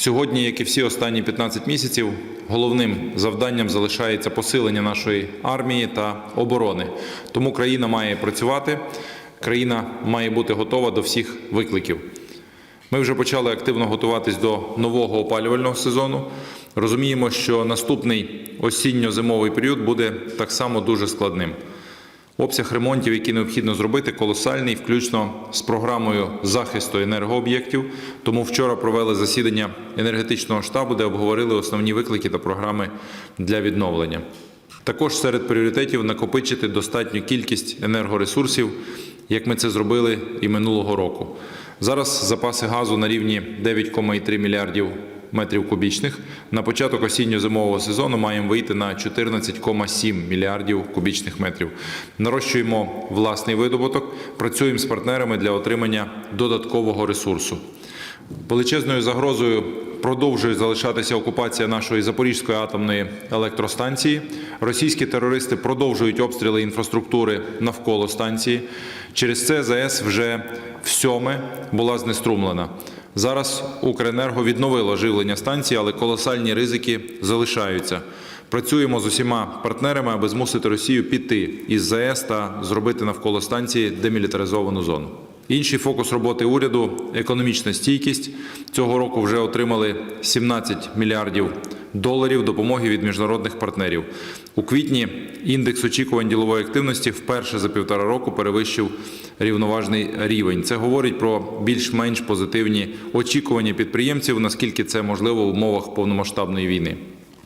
Сьогодні, як і всі останні 15 місяців, головним завданням залишається посилення нашої армії та оборони. Тому країна має працювати, країна має бути готова до всіх викликів. Ми вже почали активно готуватись до нового опалювального сезону. Розуміємо, що наступний осінньо-зимовий період буде так само дуже складним. Обсяг ремонтів, які необхідно зробити, колосальний, включно з програмою захисту енергооб'єктів. Тому вчора провели засідання енергетичного штабу, де обговорили основні виклики та програми для відновлення. Також серед пріоритетів накопичити достатню кількість енергоресурсів, як ми це зробили і минулого року. Зараз запаси газу на рівні 9,3 мільярдів метрів кубічних. На початок осінньо-зимового сезону маємо вийти на 14,7 мільярдів кубічних метрів. Нарощуємо власний видобуток, працюємо з партнерами для отримання додаткового ресурсу. Величезною загрозою продовжує залишатися окупація нашої Запорізької атомної електростанції. Російські терористи продовжують обстріли інфраструктури навколо станції. Через це ЗАЕС вже всьоме була знеструмлена. Зараз Укренерго відновило живлення станції, але колосальні ризики залишаються. Працюємо з усіма партнерами, аби змусити Росію піти із ЗАЕС та зробити навколо станції демілітаризовану зону. Інший фокус роботи уряду економічна стійкість. Цього року вже отримали 17 мільярдів доларів допомоги від міжнародних партнерів. У квітні індекс очікувань ділової активності вперше за півтора року перевищив рівноважний рівень. Це говорить про більш-менш позитивні очікування підприємців, наскільки це можливо в умовах повномасштабної війни.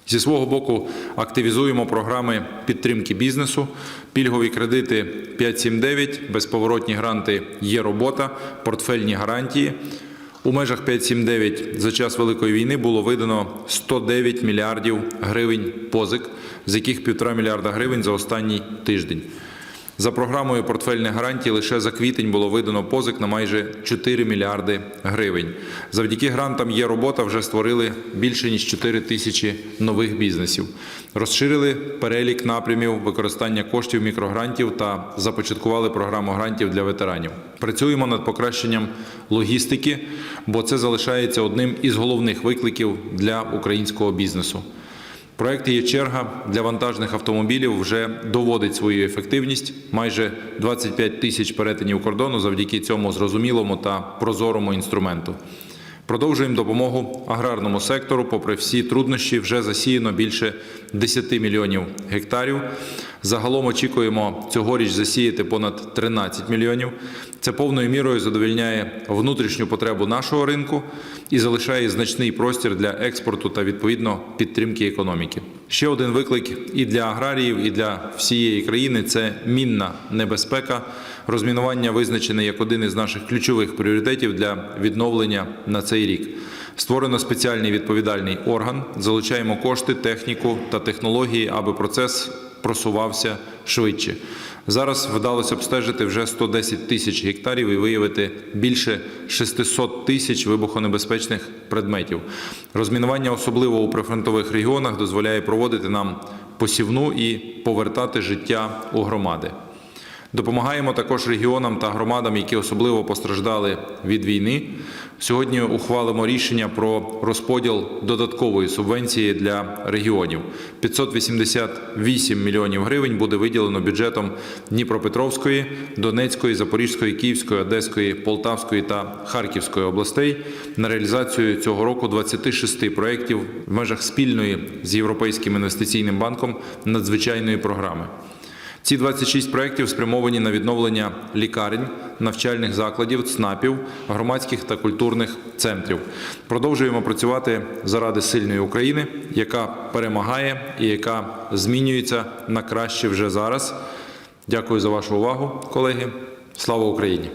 Зі свого боку активізуємо програми підтримки бізнесу, пільгові кредити 579, безповоротні гранти є робота, портфельні гарантії. У межах 579 за час Великої війни було видано 109 мільярдів гривень позик, з яких 1,5 мільярда гривень за останній тиждень. За програмою портфельних гарантій лише за квітень було видано позик на майже 4 мільярди гривень. Завдяки грантам є робота вже створили більше ніж 4 тисячі нових бізнесів. Розширили перелік напрямів використання коштів мікрогрантів та започаткували програму грантів для ветеранів. Працюємо над покращенням логістики, бо це залишається одним із головних викликів для українського бізнесу. Проект є черга для вантажних автомобілів вже доводить свою ефективність. Майже 25 тисяч перетинів кордону завдяки цьому зрозумілому та прозорому інструменту. Продовжуємо допомогу аграрному сектору. Попри всі труднощі, вже засіяно більше 10 мільйонів гектарів. Загалом очікуємо цьогоріч засіяти понад 13 мільйонів. Це повною мірою задовільняє внутрішню потребу нашого ринку і залишає значний простір для експорту та відповідно підтримки економіки. Ще один виклик і для аграріїв, і для всієї країни це мінна небезпека. Розмінування визначене як один із наших ключових пріоритетів для відновлення на цей рік. Створено спеціальний відповідальний орган, залучаємо кошти, техніку та технології, аби процес просувався швидше. Зараз вдалося обстежити вже 110 тисяч гектарів і виявити більше 600 тисяч вибухонебезпечних предметів. Розмінування, особливо у прифронтових регіонах, дозволяє проводити нам посівну і повертати життя у громади. Допомагаємо також регіонам та громадам, які особливо постраждали від війни. Сьогодні ухвалимо рішення про розподіл додаткової субвенції для регіонів. 588 мільйонів гривень буде виділено бюджетом Дніпропетровської, Донецької, Запорізької, Київської, Одеської, Полтавської та Харківської областей на реалізацію цього року 26 проєктів в межах спільної з Європейським інвестиційним банком надзвичайної програми. Ці 26 проєктів спрямовані на відновлення лікарень, навчальних закладів, ЦНАПів, громадських та культурних центрів. Продовжуємо працювати заради сильної України, яка перемагає і яка змінюється на краще вже зараз. Дякую за вашу увагу, колеги. Слава Україні!